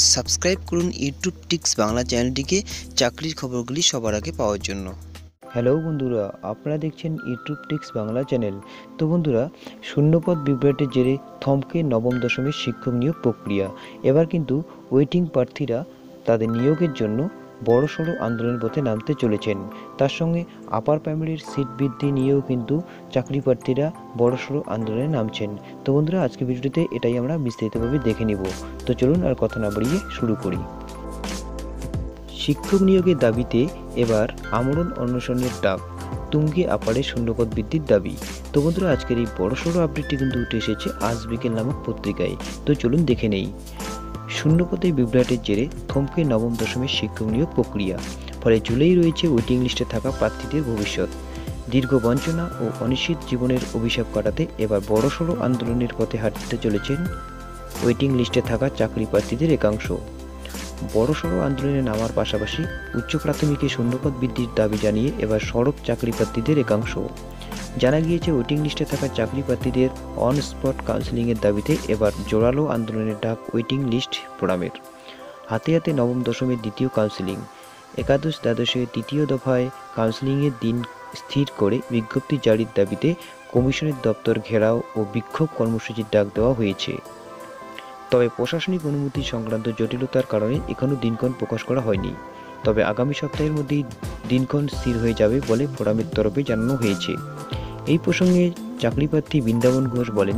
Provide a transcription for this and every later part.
Subscribe করুন YouTube tricks Bangla চ্যানেলটিকে। চাকরির খবরগুলি সবার আগে পাওয়ার জন্য। হ্যালো বন্ধুরা, আপনারা দেখছেন ইউটিউব টিক্স বাংলা চ্যানেল। তো বন্ধুরা, শূন্যপদ বিভ্রাটের জেরে থমকে নবম দশমের শিক্ষক নিয়োগ প্রক্রিয়া। এবার কিন্তু ওয়েটিং প্রার্থীরা তাদের নিয়োগের জন্য বড়সড় আন্দোলনের পথে নামতে চলেছেন। তার সঙ্গে আপার প্রাইমারির সিট বৃদ্ধি নিয়েও কিন্তু চাকরি প্রার্থীরা বড়সড় আন্দোলনে নামছেন। তো বন্ধুরা আজকে ভিডিওটিতে এটাই আমরা বিস্তারিতভাবে দেখে নিব। তো চলুন আর কথা না বাড়িয়ে শুরু করি। শিক্ষক নিয়োগের দাবিতে এবার আমরণ অন্বেষণের ডাক, তুঙ্গে আপারে শূন্যপদ বৃদ্ধির দাবি। তো বন্ধুরা, আজকের এই বড়সড় আপডেটটি কিন্তু উঠে এসেছে আজ বিকেল নামক পত্রিকায়। তো চলুন দেখে নেই। শূন্যপদে বিভ্রাটের জেরে থমকে নবম দশমের শিক্ষক নিয়োগ প্রক্রিয়া। ফলে জুলাই রয়েছে ওয়েটিং লিস্টে থাকা প্রার্থীদের ভবিষ্যৎ। দীর্ঘ বঞ্চনা ও অনিশ্চিত জীবনের অভিশাপ কাটাতে এবার বড়সড় আন্দোলনের পথে হাঁটতে চলেছেন ওয়েটিং লিস্টে থাকা চাকরি প্রার্থীদের একাংশ। বড়সড় আন্দোলনে নামার পাশাপাশি উচ্চ প্রাথমিকে শূন্যপদ বৃদ্ধির দাবি জানিয়ে এবার সড়ক চাকরি প্রার্থীদের একাংশ। জানা গিয়েছে, ওয়েটিং লিস্টে থাকা চাকরি প্রার্থীদের অন স্পট কাউন্সিলিংয়ের দাবিতে এবার জোরালো আন্দোলনের ডাক ওয়েটিং লিস্ট ফোরামের। হাতে হাতে নবম দশমের দ্বিতীয় কাউন্সিলিং। একাদশ দ্বাদশে তৃতীয় দফায় কাউন্সিলিংয়ের দিন স্থির করে বিজ্ঞপ্তি জারির দাবিতে কমিশনের দপ্তর ঘেরাও ও বিক্ষোভ কর্মসূচির ডাক দেওয়া হয়েছে। তবে প্রশাসনিক অনুমতি সংক্রান্ত জটিলতার কারণে এখনও দিনক্ষণ প্রকাশ করা হয়নি। তবে আগামী সপ্তাহের মধ্যেই দিনক্ষণ স্থির হয়ে যাবে বলে ফোরামের তরফে জানানো হয়েছে। এই প্রসঙ্গে চাকরিপ্রার্থী বৃন্দাবন ঘোষ বলেন,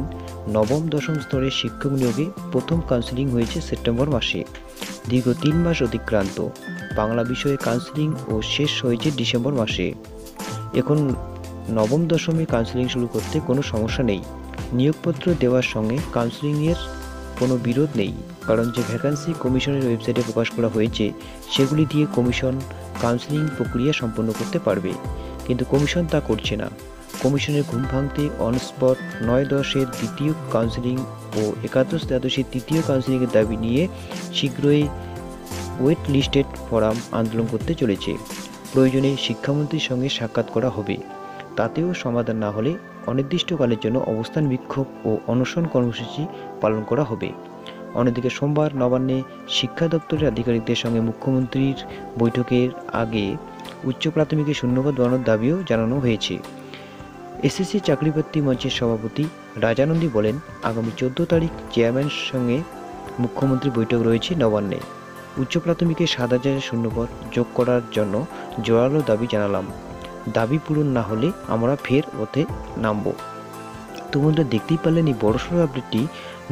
নবম, দশম স্তরের শিক্ষক নিয়োগে প্রথম কাউন্সিলিং হয়েছে সেপ্টেম্বর মাসে। দীর্ঘ তিন মাস অতিক্রান্ত। বাংলা বিষয়ে কাউন্সিলিং ও শেষ হয়েছে ডিসেম্বর মাসে। এখন নবম, দশমে কাউন্সিলিং শুরু করতে কোনো সমস্যা নেই। নিয়োগপত্র দেওয়ার সঙ্গে কাউন্সিলিংয়ের কোনো বিরোধ নেই, কারণ যে ভ্যাকান্সি কমিশনের ওয়েবসাইটে প্রকাশ করা হয়েছে, সেগুলি দিয়ে কমিশন কাউন্সিলিং প্রক্রিয়া সম্পন্ন করতে পারবে। কিন্তু কমিশন তা করছে না। কমিশনের ঘুম ভাঙতে অনস্পট নয় দশের দ্বিতীয় কাউন্সিলিং ও একাদশ দ্বাদশের তৃতীয় কাউন্সিলিংয়ের দাবি নিয়ে শীঘ্রই ওয়েট লিস্টেড ফোরাম আন্দোলন করতে চলেছে। প্রয়োজনে শিক্ষামন্ত্রীর সঙ্গে সাক্ষাৎ করা হবে। তাতেও সমাধান না হলে অনির্দিষ্টকালের জন্য অবস্থান বিক্ষোভ ও অনশন কর্মসূচি পালন করা হবে। অন্যদিকে সোমবার নবান্নে শিক্ষা দপ্তরের আধিকারিকদের সঙ্গে মুখ্যমন্ত্রীর বৈঠকের আগে উচ্চ প্রাথমিকে শূন্যপদ বানানোর দাবিও জানানো হয়েছে। এসএসসি চাকরিপ্রার্থী মঞ্চের সভাপতি রাজানন্দী বলেন, আগামী চোদ্দ তারিখ চেয়ারম্যানের সঙ্গে মুখ্যমন্ত্রী বৈঠক রয়েছে নবান্নে। উচ্চ প্রাথমিকে সাত হাজারের শূন্যপদ যোগ করার জন্য জোরালো দাবি জানালাম। দাবি পূরণ না হলে আমরা ফের ওতে নামব। তো দেখতেই পারলেন এই বড়সড় আপডেটটি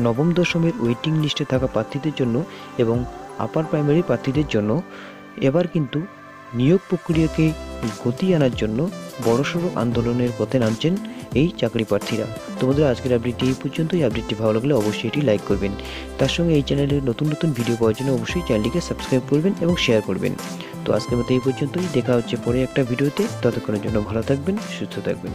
নবম দশমের ওয়েটিং লিস্টে থাকা প্রার্থীদের জন্য এবং আপার প্রাইমারি প্রার্থীদের জন্য। এবার কিন্তু নিয়োগ প্রক্রিয়াকে গতি আনার জন্য বড়সড় আন্দোলনের পথে নামছেন এই চাকরি প্রার্থীরা। তো বন্ধুরা, আজকের আপডেটটি এই পর্যন্ত এই আপডেটটি ভালো লাগলে অবশ্যই এটি লাইক করবেন। তার সঙ্গে এই চ্যানেলের নতুন নতুন ভিডিও পাওয়ার জন্য অবশ্যই চ্যানেলটিকে সাবস্ক্রাইব করবেন এবং শেয়ার করবেন। তো আজকের মতো এই পর্যন্তই। দেখা হচ্ছে পরে একটা ভিডিওতে ততক্ষণের জন্য ভালো থাকবেন, সুস্থ থাকবেন।